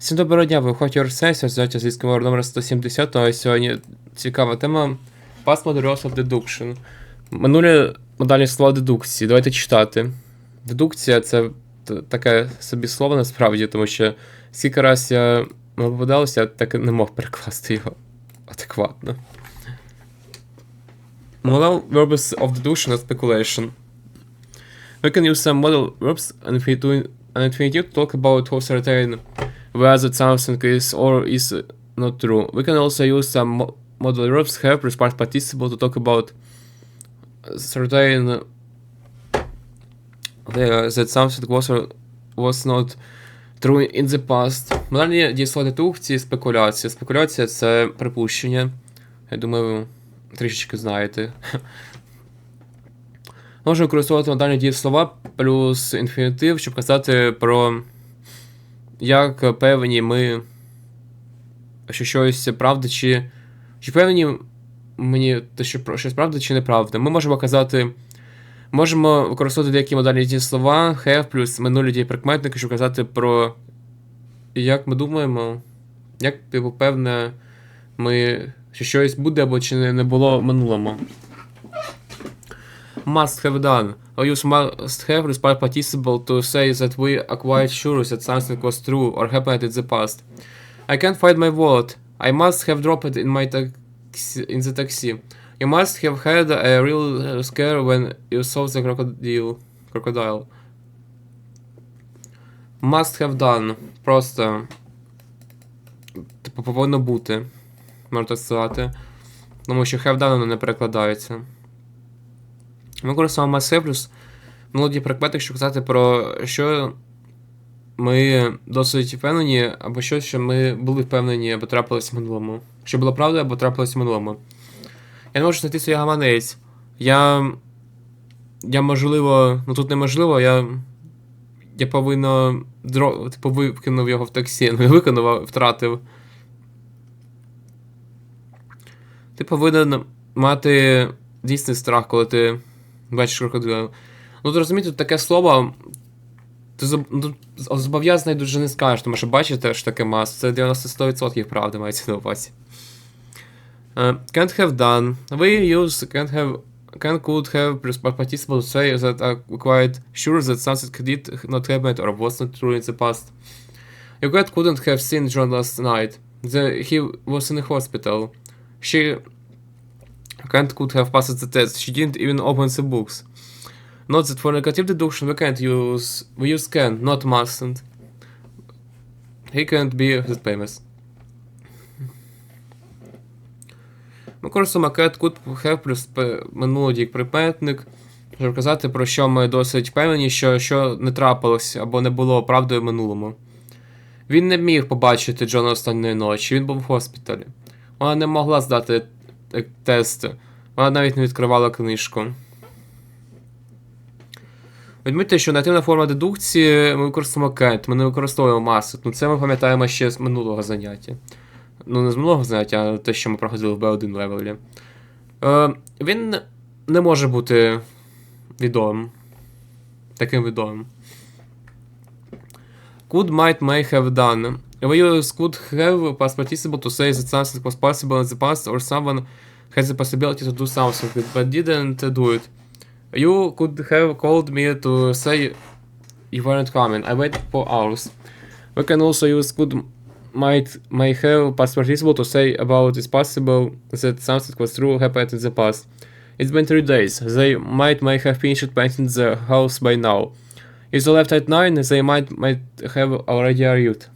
Всім доброго дня, ви виходять Орсесія, здається з військовим номер 170, а сьогодні цікава тема Past Models of Deduction. Минулі модальні слова дедукції. Давайте читати. Дедукція це таке собі слово насправді, тому що скільки раз я мені попадалося, я так і не мог перекласти його адекватно. Model verbs of deduction and speculation. We can use some model verbs and infinitive and infinitive to talk about how certain whether something is or is not true. We can also use some mo- model verbs have past participle to talk about certain uh, that something was or was not true in the past. Модальні дієслова дедукції, спекуляція. Спекуляція це припущення. Я думаю, ви трішечки знаєте. Можна використовувати модальні дієслова плюс інфінітив, щоб казати про як певні ми, що щось правда, чи. Чи певні мені те, що щось правда чи неправда. Ми можемо казати. Можемо використовувати деякі модальні дієслова, have плюс минулі дії прикметники, щоб казати про. Як ми думаємо, як типу, певне, ми. що щось буде або чи не було в минулому. Must have done. I use must have part participle to say that we are quite sure that something was true or happened in the past. I can't find my wallet. I must have dropped it in my taxi, in the taxi. You must have had a real scare when you saw the crocodile. Crocodile. Must have done. Просто. Типу, повинно бути. Можна сказати. Тому що have done не перекладається. Ми користуємо have плюс прикмети, щоб казати про що ми досить впевнені, або щось, що ми були впевнені, або трапилось в минулому. Що було правдою, або трапилось в минулому. Я не можу знайти свій гаманець. Я. Я можливо. Ну тут неможливо, я. Я повинно. Дро... Типу викинув його в таксі. Ну, я викинув, а втратив. Ти повинен мати дійсний страх, коли ти бачиш крокодила. Ну, ти розумієте, таке слово. Ти ну, зобов'язаний дуже не скажеш, тому що бачите, що таке мас. Це 90-100% правди мається на увазі. Uh, can't have done. We use can't have can could have participle to say that are quite sure that something did not happen or was not true in the past. You quite couldn't have seen John last night. The, he was in a hospital. She can't could have passed the test. She didn't even open the books. Note that for negative deduction we can't use we use can, not mustn't. He can't be that famous. Ми користуємо cat could have минулий як припетник, щоб казати, про що ми досить впевнені, що, що не трапилось або не було правдою в минулому. Він не міг побачити Джона останньої ночі, він був в госпіталі. Вона не могла здати тести. Вона навіть не відкривала книжку. Відмітьте, що нативна форма дедукції ми використовуємо кент, ми не використовуємо масу. Ну це ми пам'ятаємо ще з минулого заняття. Ну, не з минулого заняття, а те, що ми проходили в B1 левелі. Е, він не може бути відомим. Таким відомим. Could might may have done. Use could have past participle to say that something was possible in the past or someone has the possibility to do something but didn't do it. You could have called me to say you weren't coming. I waited for hours. We can also use could might may have past participle to say about it's possible that something was true happened in the past. It's been three days. They might may have finished painting the house by now. If they left at nine, they might might have already arrived.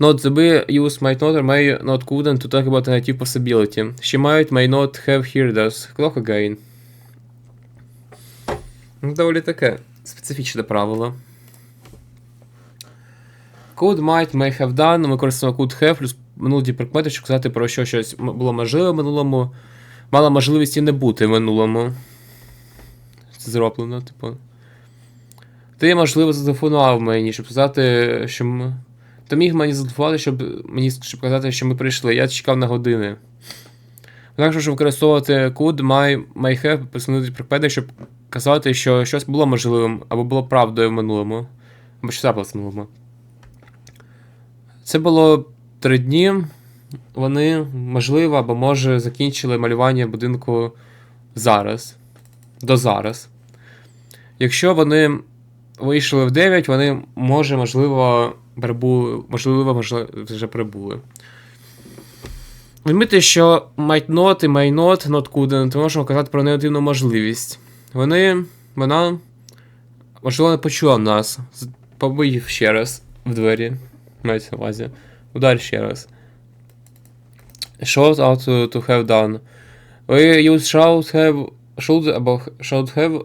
Note the we use might not or may not couldn't to talk about negative possibility. She might may not have heard us. Clock again. Ну, доволі таке специфічне правило. Could might may have done. Ми користуємо could have плюс минулі прикмети, щоб казати про що щось було можливе в минулому. Мало можливості не бути в минулому. Це зроблено, типу. Ти, можливо, зателефонував мені, щоб сказати, що. Ти міг мені зателефонувати, щоб мені щоб казати, що ми прийшли. Я чекав на години. Також щоб використовувати could, my, may have, присунути прикмети, щоб казати, що щось було можливим або було правдою в минулому. Або що трапилось в минулому. Це було три дні. Вони, можливо, або може закінчили малювання будинку зараз. До зараз. Якщо вони вийшли в 9, вони може, можливо, прибули, можливо, можливо, вже прибули. Візьмите, що might і may not, not couldn't, ми можемо казати про негативну можливість. Вони, вона, можливо, не почула нас. Побий ще раз в двері. Мається на увазі. Удар ще раз. Shout out to, to have done. We use should have, should або should have,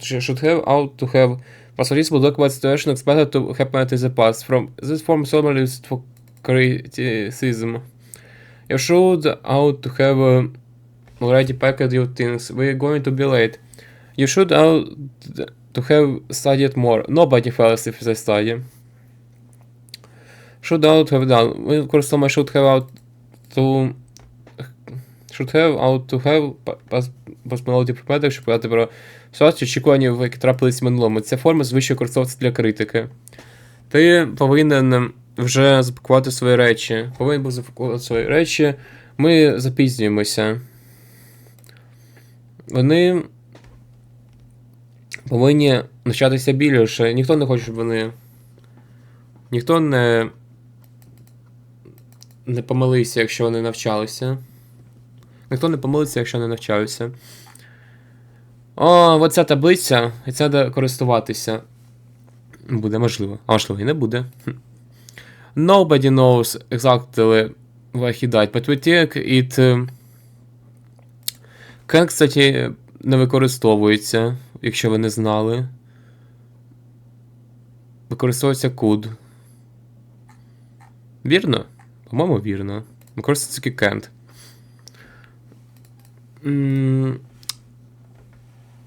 should have out to have. Possibilities will talk about situation expected to happen in the past. From this form solely used for criticism. You should out to have uh, already packed your things. We're going to be late. You should out to have studied more. Nobody fails if they study. Should out have done. Ми використовуємо should have out to should have out to have поспомилити припадок, щоб подати про ситуацію очікування, які трапились в минулому. Ця форма звичайно використовується для критики. Ти повинен вже запакувати свої речі. Повинен був запакувати свої речі. Ми запізнюємося. Вони повинні навчатися більше. Ніхто не хоче, щоб вони. Ніхто не. Не помилився, якщо вони навчалися. Ніхто не помилиться, якщо не навчаються. О, оця таблиця, і це треба користуватися. Буде можливо. А можливо, і не буде. Nobody knows exactly why he died, but we think it. uh, Can, кстати, не використовується, якщо ви не знали. Використовується could. Вірно? По-моєму, вірно. Використовується can't.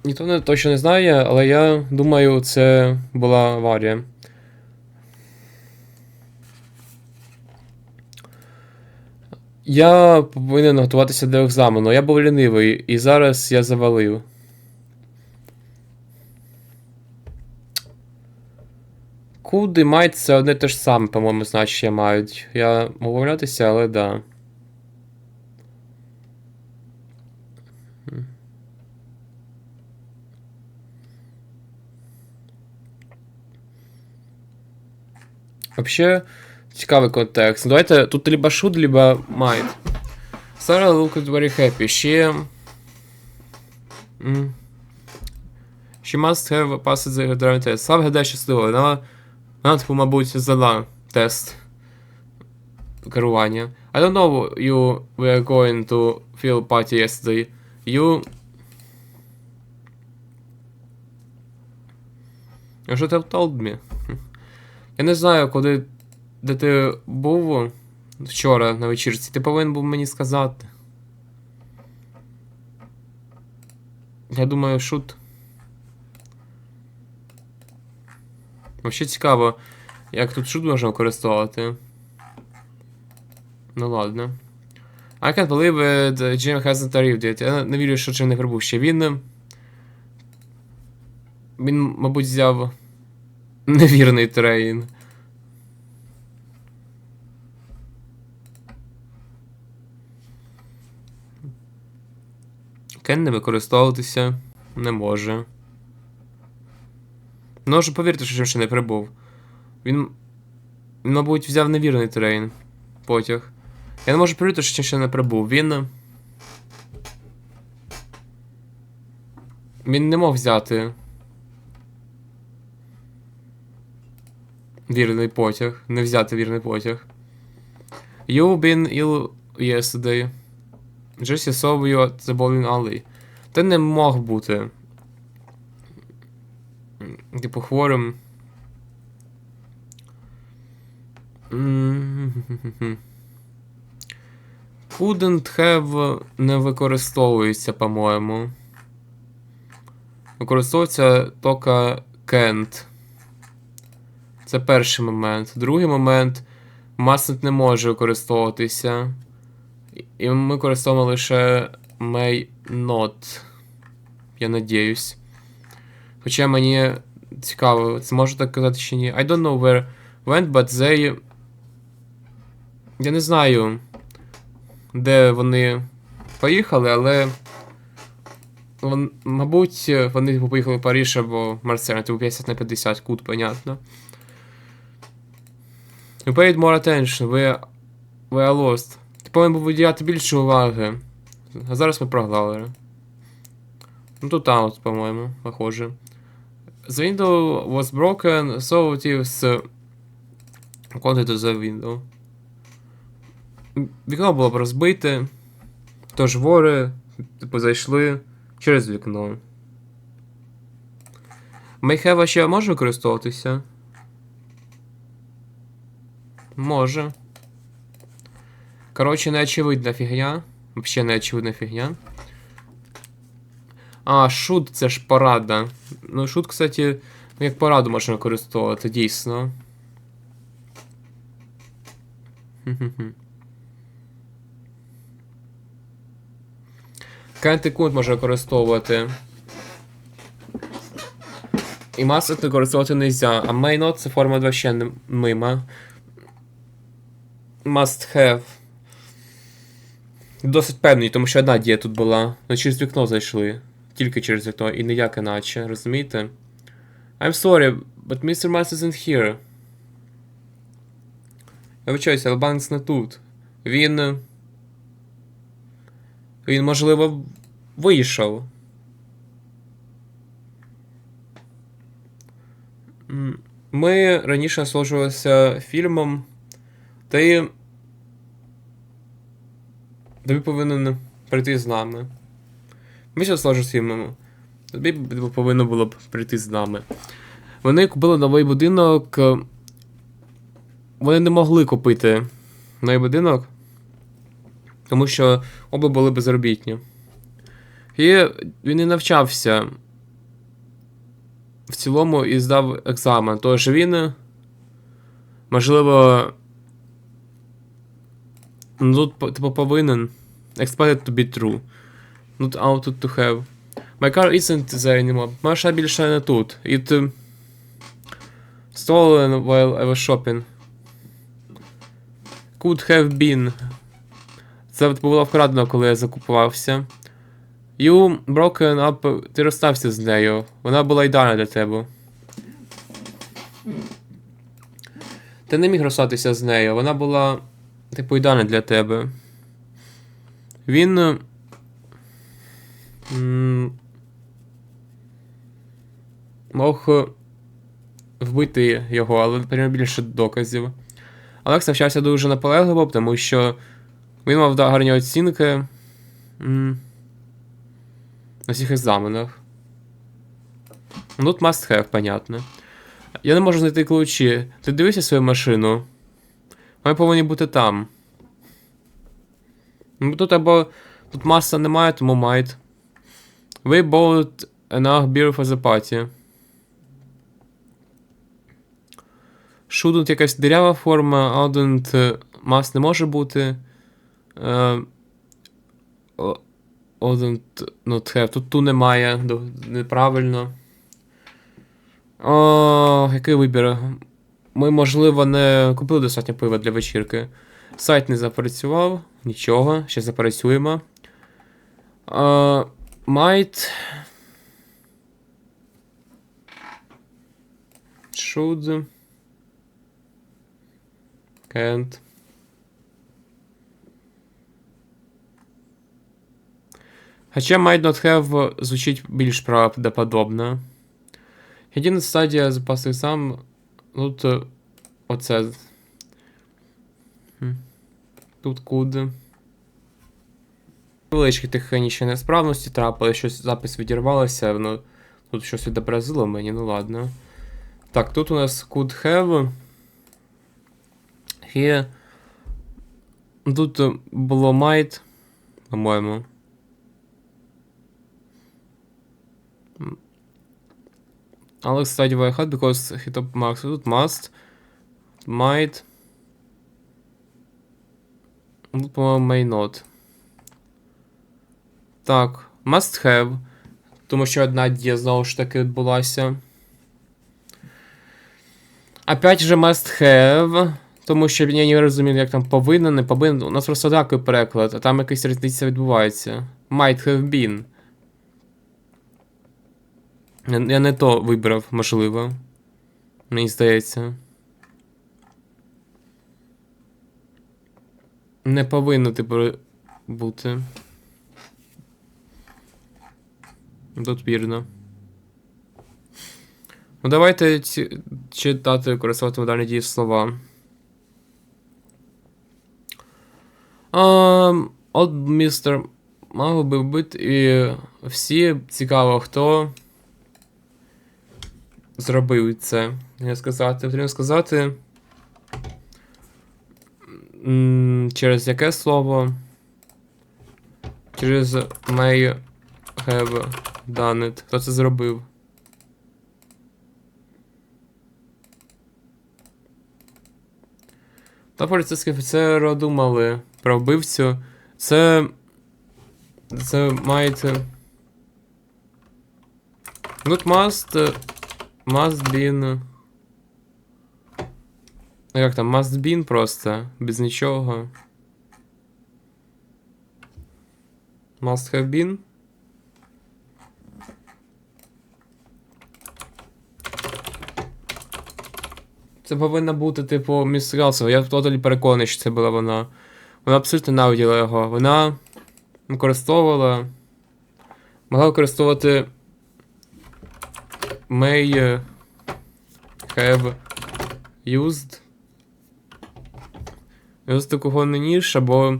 Ніхто не точно не знає, але я думаю, це була аварія. Я повинен готуватися до екзамену. Я був лінивий, і зараз я завалив. Куди мають це одне те ж саме, по-моєму, значення мають. Я можу помилятися, але да. Вообще, цікавий контекст. Давайте тут либо should, либо might. Sarah looked very happy. She... м, She must have passed the driving test. Сам гадає щасливо. Вона, вона, типу, мабуть, здала тест керування. I don't know you were going to feel party yesterday. You... You should have told me. Я не знаю, куди. Де ти був вчора на вечірці. Ти повинен був мені сказати. Я думаю, шут. Взагалі цікаво, як тут шут можна використовувати. Ну ладно. I can't believe it, Jim hasn't arrived yet. Я не вірю, що Джим не прибув ще. Він. Він, мабуть, взяв невірний трейн. Кен не використовуватися не може. Ну, вже повірте, що ще не прибув. Він, мабуть, взяв невірний трейн. Потяг. Я не можу повірити, що ще не прибув. Він. Він не мог взяти. Вірний потяг. Не взяти вірний потяг. You've been ill yesterday. Jesse saw you at the bowling alley. Ти не мог бути. Типу хворим. Couldn't have не використовується, по-моєму. Використовується тільки can't. Це перший момент. Другий момент. Mustn't не може використовуватися. І- ми використовуємо лише may not. Я надіюсь. Хоча мені цікаво, це можу так казати чи ні. I don't know where went, but they Я не знаю, де вони поїхали, але. Мабуть, вони поїхали в Париж або Марсель, типу 50 на 50, кут, понятно. You paid more attention, we, we are lost. Ти повинен був виділяти більше уваги. А зараз ми програли. Ну тут аут, по-моєму, похоже. The window was broken, so it is contact to the window. Вікно було б розбите. Тож вори, типу, зайшли через вікно. Мейхева ще може використовуватися? Може. Коротше, неочевидна фігня. Вообще неочевидна фігня. А, шут, це ж порада. Ну, шут, кстати, як пораду можна використовувати, дійсно. Кентикунт можна використовувати. І масок використовувати не можна, а mainNot це форма вообще не мима. Must have. Досить певний, тому що одна дія тут була. Ну через вікно зайшли. Тільки через вікно і ніяк іначе, розумієте? I'm sorry, but Mr. Mars isn't here. Я вибачаюся, але не тут. Він. Він, можливо, вийшов. Ми раніше насолоджувалися фільмом, й. Тобі повинен прийти з нами. Ми зараз з фільмом. Тобі повинно було б прийти з нами. Вони купили новий будинок. Вони не могли купити новий будинок, тому що оба були безробітні. І він і навчався в цілому і здав екзамен. Тож він, можливо, ну, тут типу повинен expected to be true. Not out to have. My car isn't there anymore. Маша більше не тут. It uh, stolen while I was shopping. Could have been. Це було вкрадено, коли я закупувався. You broken up. Ти розстався з нею. Вона була ідеальна для тебе. Ти не міг розстатися з нею. Вона була, типу, ідеальна для тебе. Він. е, Мог е, вбити його, але потрібно більше доказів. Алекс навчався дуже наполегливо, тому що він мав гарні оцінки на всіх екзаменах. Тут must have, понятно. Я не можу знайти ключі. Ти дивишся свою машину? Вони повинні бути там. Ну, тут або. Тут маса немає, тому might. We bought enough beer for the party. Shouldn't якась дирява форма, е, must не може бути. Audent not have. Тут ту немає. Неправильно. О, який вибір? Ми, можливо, не купили достатньо пива для вечірки. Сайт не запрацював. Нічого, ще запрацюємо. Uh, might. Should. Can't. Хоча might not have звучить більш правдоподобно. Єдина стадія запасу сам. Ну, то оце. Тут could. Величкі технічні несправності трапили, щось запис відірвалося, воно тут щось відобразило мені, ну ладно. Так, тут у нас could have. Here. Тут було might, по-моєму. М. Alex studied by heart because he top marks. Тут must. Might. По-моєму, may not. Так, must have. Тому що одна дія знову ж таки відбулася. Опять же must have. Тому що я не розумію, як там повинен, не повинен. У нас просто такий переклад, а там якась різниця відбувається. Might have been. Я, не то вибрав, можливо. Мені здається. Не повинно, типу, бути. Тут вірно. Ну, давайте читати, використовувати модальні дії слова. От містер мав би бути і всі цікаво, хто зробив це. Я сказати, потрібно сказати. Через яке слово? Через may have done it. Хто це зробив? Та поліцейські офіцери думали про вбивцю. Це. Це маєте. Тут must. Must been. Ну як там, must been просто, без нічого. Must have been. Це повинна бути, типу, міс Релсова. Я тоталі переконаний, що це була вона. Вона абсолютно ненавиділа його. Вона використовувала. Могла використовувати may have used. Used кого-не ніж, або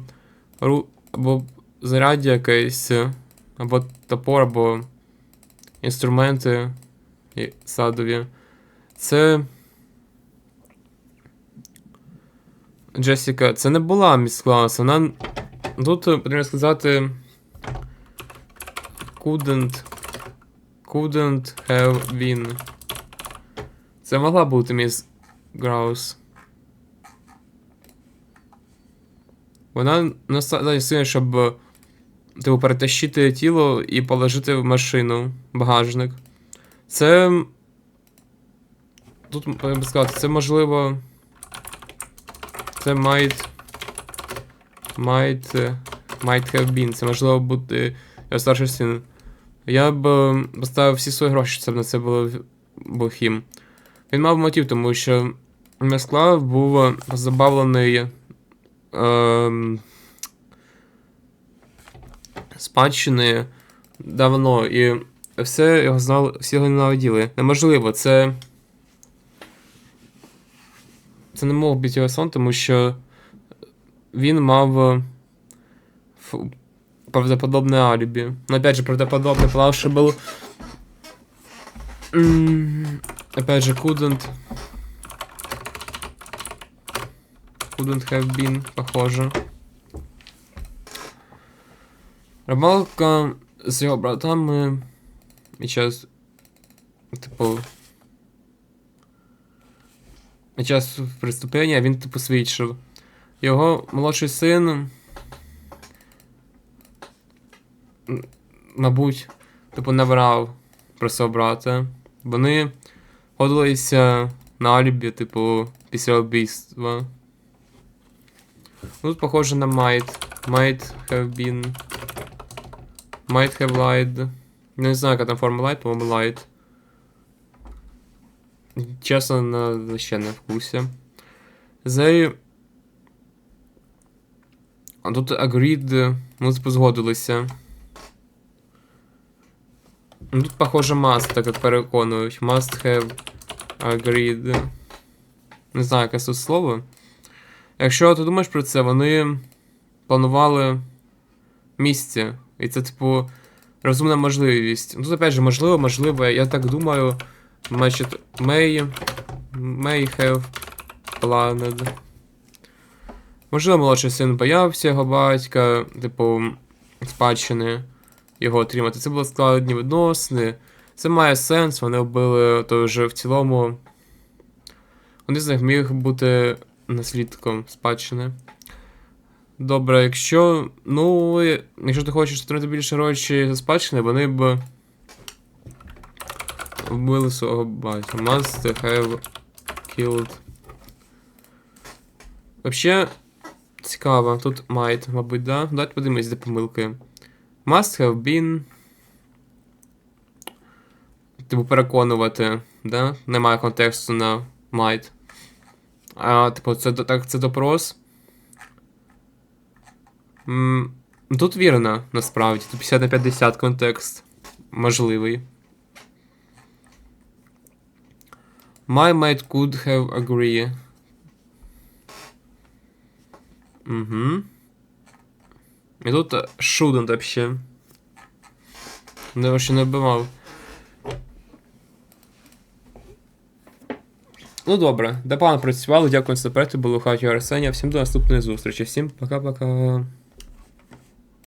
ру, або заряддя якесь, або топор, або інструменти і садові. Це. Джесіка, це не була міс клас, вона. Тут е, потрібно сказати. Couldn't. Couldn't have been. Це могла бути міс Граус. Вона настала сильно, щоб типу, перетащити тіло і положити в машину, багажник. Це. Тут я би сказати, це можливо. Це might. Might. Might have been. Це можливо бути його старший син. Я б е, поставив всі свої гроші, щоб на це було був хім. Він мав мотив, тому що Месклав був е, позабавлений ем, спадщини давно, і все його знали, всі його ненавиділи. Неможливо, це. Це не мог бути його сон, тому що він мав е, ф- правдоподобне алібі. Ну, опять же, правдоподобный, что был... Опять же, couldn't... Couldn't have been, похоже. Рибалка з його братами під час... Типу... Під час преступлення він, типу, свідчив. Його молодший син мабуть, типу, не брав про свого брата. Вони ходилися на алібі, типу, після вбивства. Ну, Тут похоже на might. Might have been. Might have lied. Не знаю, яка там форма light, по-моєму light. Чесно, на ще не в курсі. They... А тут agreed, ми типу згодилися. Ну, Тут, похоже, must, так як переконують. Must have agreed. Не знаю, яке тут слово. Якщо ти думаєш про це, вони планували місце. І це, типу, розумна можливість. Ну, Тут, опять же, можливо, можливо, я так думаю. Значить, may, may have planned. Можливо, молодший син боявся його батька, типу, спадщини його отримати. Це були складні відносини. Це має сенс, вони вбили то вже в цілому. Один з них міг бути наслідком спадщини. Добре, якщо. Ну, якщо ти хочеш отримати більше грошей за спадщини, вони б. Вбили свого батька. Must have killed Вообще, цікаво. Тут might, мабуть, да? Давайте подивимось, де помилки. Must have been. Типу, переконувати, да? Немає контексту на might. А, типу, це, так, це допрос. М, тут вірно, насправді. Тут 50 на 50 контекст. Можливий. My mate could have agree. Угу. І тут shouldn't вообще. Не вообще не вбивав. Ну добре, непогано працювали, дякую за перегляд, було хаті Арсенія. Всім до наступної зустрічі. Всім пока-пока.